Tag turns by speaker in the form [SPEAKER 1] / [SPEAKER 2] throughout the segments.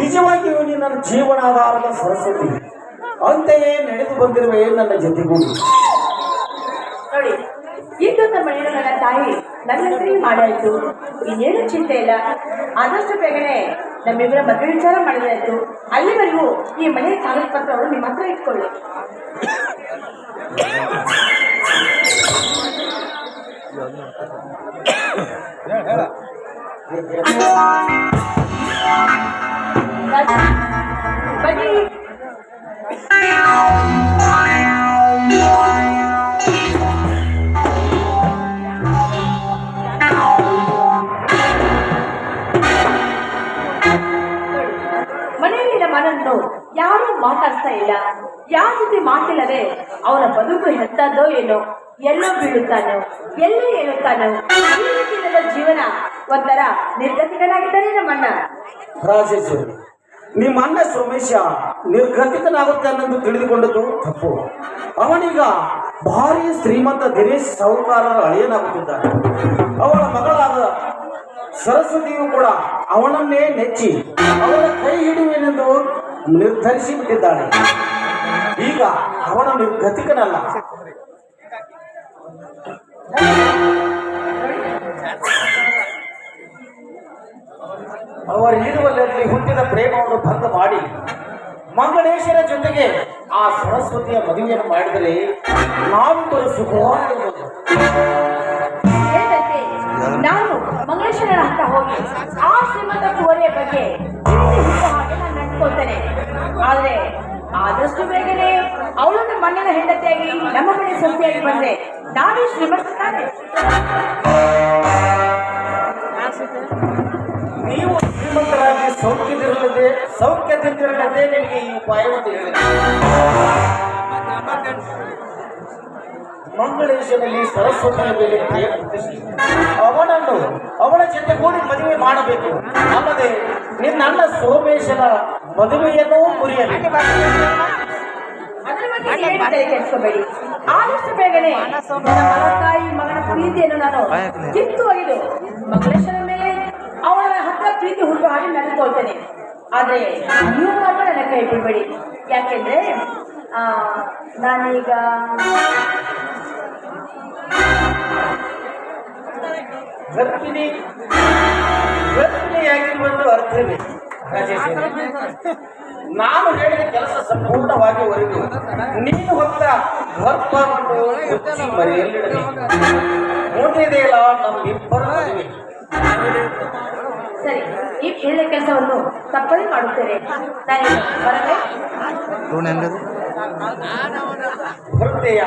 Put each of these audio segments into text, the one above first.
[SPEAKER 1] ನಿಜವಾಗಿಯೂ ನೀನು ನನ್ನ ಜೀವನಾಧಾರದ ಸರಸ್ವತಿ. ಅಂತೆಯೇ ನಡೆದು ಏನು ನನ್ನ ಜೊತೆಗೂಡಿ
[SPEAKER 2] ನೋಡಿ ಈಗ ನಮ್ಮ ನನ್ನ ತಾಯಿ, ನನ್ನ ಹೆಸರಿಗೆ ಮಾಡಾಯ್ತು. ಇನ್ನೇನು ಚಿಂತೆ ಇಲ್ಲ. ಆದಷ್ಟು ಬೇಗನೆ ನಮ್ಮಿಬ್ಬರ ಮದುವೆ ವಿಚಾರ ಮಾಡಿದಾಯ್ತು ಅಲ್ಲಿವರೆಗೂ ಈ ಮನೆಯ ಕಾಗದ ಪತ್ರವನ್ನು ನಿಮ್ಮ ಹತ್ರ ಇಟ್ಕೊಳ್ಳಿ. Bagi. ಮಾತಿಲ್ಲದೆ ಅವನ ಬದುಕು ಹೆತ್ತದ್ದೋ ಏನೋ. ಎಲ್ಲೋ ಬೀಳುತ್ತಾನೋ, ಎಲ್ಲ ಹೇಳುತ್ತಾನೋ ಜೀವನ ಒಂಥರ ನಿರ್ಗತಿಕನಾಗಿದ್ದಾನೆ ನಮ್ಮಣ್ಣ
[SPEAKER 1] ರಾಜೇಶ್ವರಿ, ನಿಮ್ಮ ಅಣ್ಣ ಸೋಮೇಶ ನಿರ್ಗತಿಕನಾಗುತ್ತೆ ಅನ್ನೋದು ತಿಳಿದುಕೊಂಡದ್ದು ತಪ್ಪು. ಅವನೀಗ ಭಾರಿ ಶ್ರೀಮಂತ ದಿನೇಶ್ ಸಾಹುಕಾರರ ಅಳಿಯನಾಗುತ್ತಿದ್ದಾನೆ. ಅವಳ ಮಗಳಾದ ಸರಸ್ವತಿಯು ಕೂಡ ಅವನನ್ನೇ ನೆಚ್ಚಿ ಅವನ ಕೈ ಹಿಡಿಯುವೆನೆಂದು ನಿರ್ಧರಿಸಿ ಬಿಟ್ಟಿದ್ದಾಳೆ ಈಗ ಅವನ ನಿರ್ಗತಿಕನಲ್ಲ ಅವರಿರುವಲ್ಲಿ ಹುಟ್ಟಿದ ಪ್ರೇಮವನ್ನು ಭಂಗ ಮಾಡಿ ಮಂಗಳೇಶ್ವರ ಜೊತೆಗೆ ಆ ಸರಸ್ವತಿಯ ಮದುವೆಯನ್ನು ಮಾಡಿದರೆ ನಾವಿಬ್ಬರು ಸುಖವಾಗಿರ್ಬೋದು
[SPEAKER 2] ನಾನು ಮಂಗಳೇಶ್ವರನ ಅಂತ ಹೋಗಿ ಆ ಶ್ರೀಮಂತ ಕುವರಿಯ ಬಗ್ಗೆ ಹಾಗೆ ನಾನು ನಡ್ಕೊಳ್ತೇನೆ. ಆದ್ರೆ ಆದಷ್ಟು ಬೇಗನೆ ಅವಳು ನಮ್ಮ ಮಣ್ಣಿನ ಹೆಂಡತಿಯಾಗಿ, ನಮ್ಮ ಮನೆ ಸೊಸೆಯಾಗಿ ಬಂದ್ರೆ ನಾವೇ ಶ್ರೀಮಂತಾನೆ
[SPEAKER 1] ನೀವು ಶ್ರೀಮಂತರಾಗಿ ಸೌಖ್ಯದಿರಲಿದೆ, ಸೌಖ್ಯದಿಂದಿರಲಿದೆ ನಿಮಗೆ ಈ ಉಪಾಯವನ್ನು ಹೇಳಿದೆ ಮಂಗಳೇಶನಲ್ಲಿ ಸರಸ್ವತಿಯ ಮೇಲೆ ಅವನನ್ನು ಅವಳ ಜೊತೆಗೂಡಿ ಮದುವೆ ಮಾಡಬೇಕು. ಅಲ್ಲದೆ ನಿನ್ನ ಸೋಮೇಶನ ಮದುವೆಯನ್ನೂ ಮುರಿಯಬೇಕು
[SPEAKER 2] ಕೆಡಿಸ್ಕೋಬೇಡಿ ಆದಷ್ಟು ಬೇಗನೆ ತಾಯಿ ಮಗನ ಪ್ರೀತಿಯನ್ನು ನಾನು ಕಿತ್ತು ಒಗೆದು ಮಂಗಳೇಶ್ವರ ಮೇಲೆ ಅವಳ ಹತ್ರ ಪ್ರೀತಿ ಹುಡುಗ ಹಾಗೆ ನಡೆದುಕೊಳ್ತೇನೆ ಆದ್ರೆ ನೀವು ಮಾತ್ರ ನನ್ನ ಕೈ ಬಿಡಬೇಡಿ. ಯಾಕೆಂದ್ರೆ ಆ, ನಾನೀಗ
[SPEAKER 1] ಗರ್ಭಿಣಿ ಗರ್ಭಿಣಿಯಾಗಿರುವುದು ಅರ್ಥವೇ. ನಾನು ಹೇಳಿದ ಕೆಲಸ ಸಂಪೂರ್ಣವಾಗಿ ಹೊರಗು ನೀನು ಹೊತ್ತ ಮುಚ್ಚಿ ಮರೆಯಲ್ಲಿಡಬೇಕು ಮುಂದಿದೆಯಲ್ಲ ನಮ್ಮಿಬ್ಬರ ಮದುವೆ.
[SPEAKER 2] ಸರಿ ಈ ಹೇಳಿದ ಕೆಲಸವನ್ನು ತಪ್ಪದೆ ಮಾಡುತ್ತೇನೆ ನಾನು ಬರಲೇ
[SPEAKER 1] ಹೃದಯ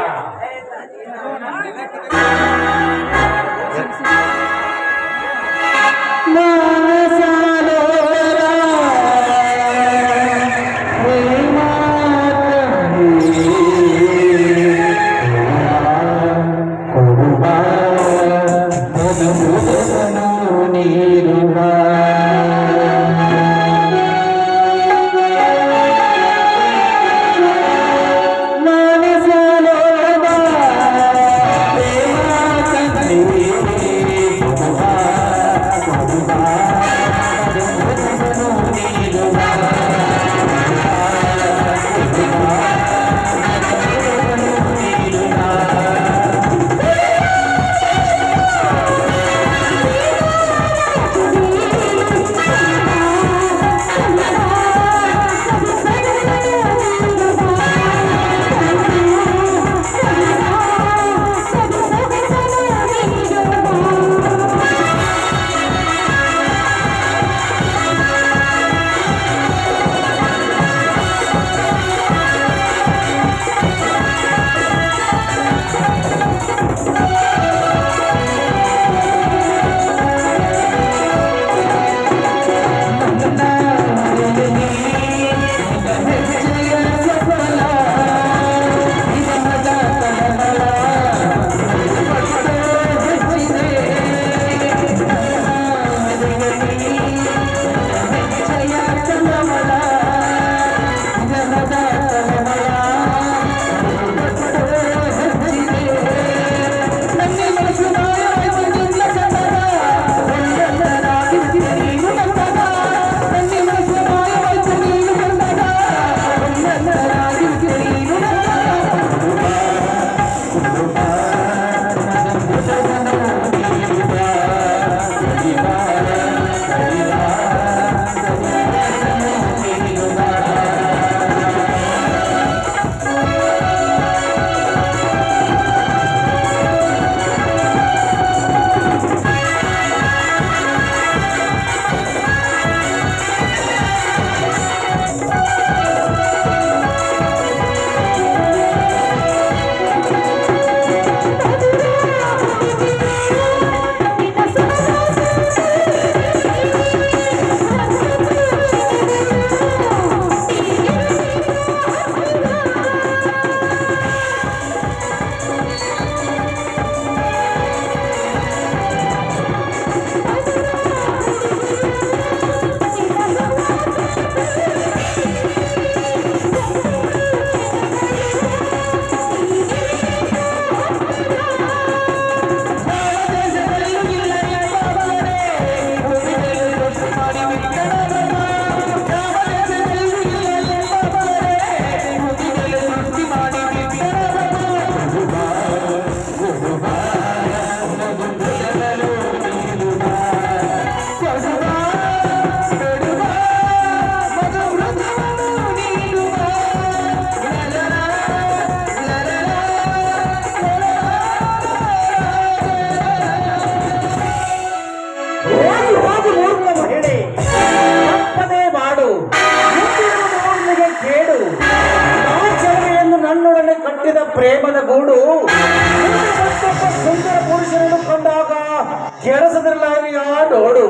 [SPEAKER 1] ಕೇಳಿಸದಿರಲಾರಿಯ ನೋಡು.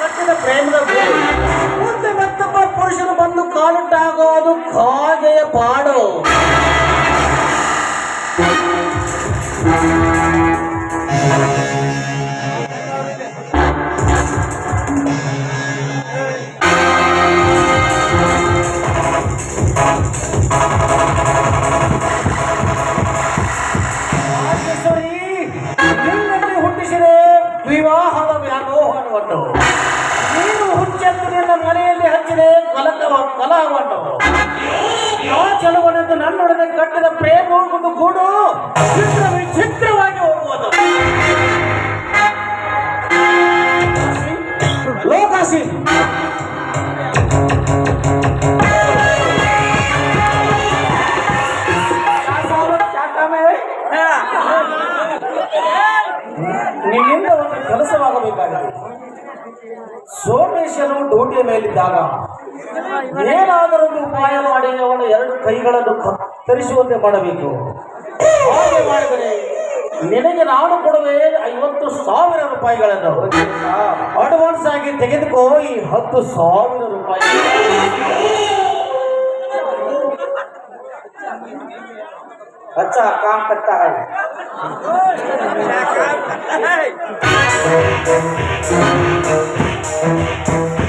[SPEAKER 1] ಕಟ್ಟಿದ ಪ್ರೇಮದ. ಮುಂದೆ ಮತ್ತೊಬ್ಬ ಪುರುಷನು ಬಂದು ಕಾಲುಟ್ಟಾಗೋದು ಕಾಗೆಯ ಪಾಡು. ಕಟ್ಟಿದ ಪ್ರೇಮ ಒಂದು ಗೂಡು ಚಿತ್ರ ವಿಚಿತ್ರವಾಗಿ ಹೋಗುವುದು. ಲೋಕಾಸಿ ನಿನ್ನಿಂದ ಒಂದು ಕೆಲಸವಾಗಬೇಕಾಗಿದೆ. ಸೋಮೇಶನು ಡೋಟಿಯ ಮೇಲಿದ್ದಾಗ ಏನಾದರೊಂದು ಉಪಾಯ ಮಾಡಿ ಅವನ ಎರಡು ಕೈಗಳನ್ನು ಕತ್ತರಿಸುವಂತೆ ಮಾಡಬೇಕು ಹಾಗೆ ಮಾಡಿದರೆ ನಿನಗೆ ನಾನು ಕೊಡುವೆ ಐವತ್ತು ಸಾವಿರ ರೂಪಾಯಿಗಳನ್ನು ಅಡ್ವಾನ್ಸ್ ಆಗಿ ತೆಗೆದುಕೋ ಈ ಹತ್ತು ಸಾವಿರ ರೂಪಾಯಿ अच्छा काम करता है ಅಂಗಹೀನನ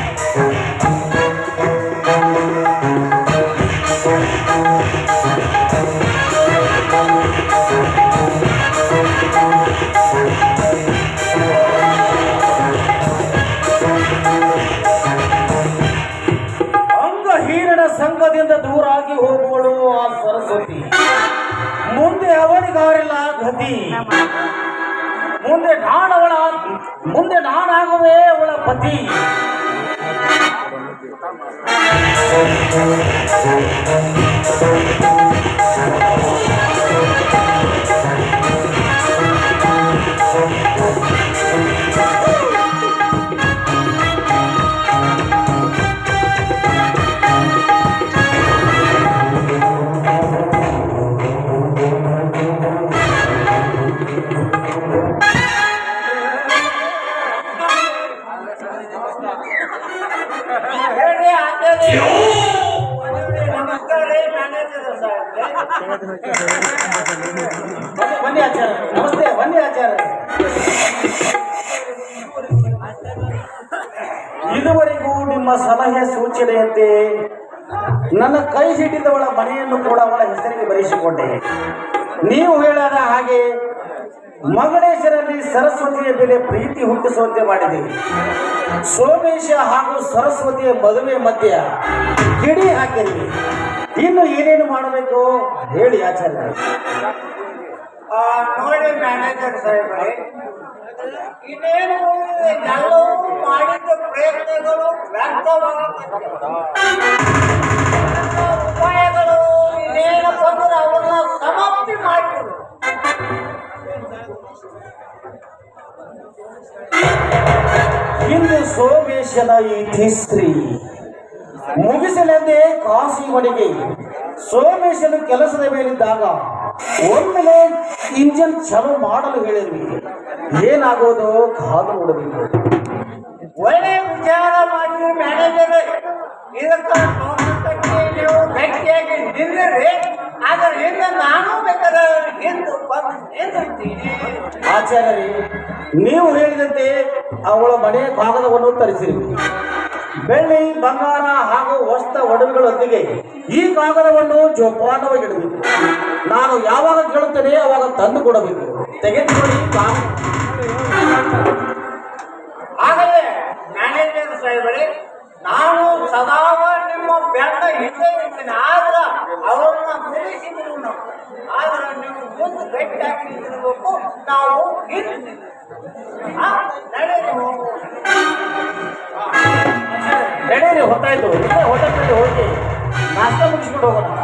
[SPEAKER 1] சதி முந்தைய நானவனா முந்தைய நானாகவே அவளை பத்தி Thank you. ಬನ್ನಿ ನಮಸ್ತೆ ಇದುವರೆಗೂ ನಿಮ್ಮ ಸಲಹೆ ಸೂಚನೆಯಂತೆ ನನ್ನ ಕೈ ಹಿಡಿದವಳ ಮನೆಯನ್ನು ಕೂಡ ಅವಳ ಹೆಸರಿಗೆ ಬರೆಸಿಕೊಂಡೆ. ನೀವು ಹೇಳದ ಹಾಗೆ ಮಗಳೇಶರಲ್ಲಿ ಸರಸ್ವತಿಯ ಮೇಲೆ ಪ್ರೀತಿ ಹುಟ್ಟಿಸುವಂತೆ ಮಾಡಿದೆ. ಸೋಮೇಶ ಹಾಗೂ ಸರಸ್ವತಿಯ ಮದುವೆ ಮಧ್ಯ ಕಿಡಿ ಹಾಕಿರಿ ಇನ್ನು ಏನೇನು ಮಾಡಬೇಕು? ಹೇಳಿ ಆಚಾರ್ಯ.
[SPEAKER 3] ಆ, ನೋಡಿ ಮ್ಯಾನೇಜರ್ ಸಾಹೇಬ್ರೆ ಇನ್ನೇನು ಎಲ್ಲವೂ ಮಾಡಿದ ಪ್ರಯತ್ನಗಳು ಉಪಾಯಗಳು ಇನ್ನೇನಪ್ಪ ಅಂದ್ರೆ ಅವನ್ನ ಸಮಾಪ್ತಿ ಮಾಡಿ
[SPEAKER 1] ಇಂದು ಸೋಮೇಶನ ಈ ತಿಸ್ತ್ರಿ ಮುಗಿಸಲೆಂದೇ ಕಾಸಿ ಮನೆಗೆ ಸೋಮೇಶನು ಕೆಲಸದ ಮೇಲಿದ್ದಾಗ ಒಮ್ಮೆಲೆ ಇಂಜಿನ್ ಚಾಲು ಮಾಡಲು ಹೇಳಿದ್ವಿ. ಏನಾಗೋದು ಕಾದು ನೋಡಬೇಕು.
[SPEAKER 3] ಒಳ್ಳೆ ವಿಚಾರ ಮಾಡಿದ್ರು ಮ್ಯಾನೇಜರ್ ಇದಕ್ಕ ನೀವು ಗಟ್ಟಿಯಾಗಿ ನಿಲ್ಲಿರಿ. ಅದರಿಂದ ನಾನು ಬೇಕಾದ್ರೆ ಹಿಂದೆ ಬಂದು ನಿಂದಿರ್ತೀನಿ
[SPEAKER 1] ಆಚಾರ್ಯರೇ ನೀವು ಹೇಳಿದಂತೆ ಅವಳ ಮನೆಯ ಕಾಗದವನ್ನು ತರಿಸಿರಿ. ಬೆಳ್ಳಿ, ಬಂಗಾರ ಹಾಗೂ ಹೊಸ್ತ ಒಡವೆಗಳೊಂದಿಗೆ ಈ ಕಾಗದವನ್ನು ಜೋಪಾನವಾಗಿಡಬೇಕು ನಾನು ಯಾವಾಗ ಕೇಳುತ್ತೇನೆ ಅವಾಗ ತಂದು ಕೊಡಬೇಕು. ತೆಗೆದುಕೊಳ್ಳಿ
[SPEAKER 3] ಆಗಲೇ ನಾನು ಸದಾ ನಿಮ್ಮ ಬೆನ್ನ ಹಿಂದೆ ಇರ್ತೀನಿ ಆದ್ರೆ ಅವರನ್ನ ನಿಲ್ಲಿಸಿದ್ರು ನಾವು. ಆದ್ರೆ ನೀವು ಮುಂದೆ ಗಟ್ಟಿಯಾಗಿ ಹಾಕಿ ನಾವು ನಡೆದು.
[SPEAKER 1] ನಡೀರಿ ಹೊತ್ತಾಯ್ತು. ಇಲ್ಲೇ ಹೋಟೆಲ್ನಲ್ಲಿ ಹೋಗಿ ನಾಷ್ಟ ಮುಗಿಸ್ಬಿಟ್ಟು ಹೋಗೋಣ.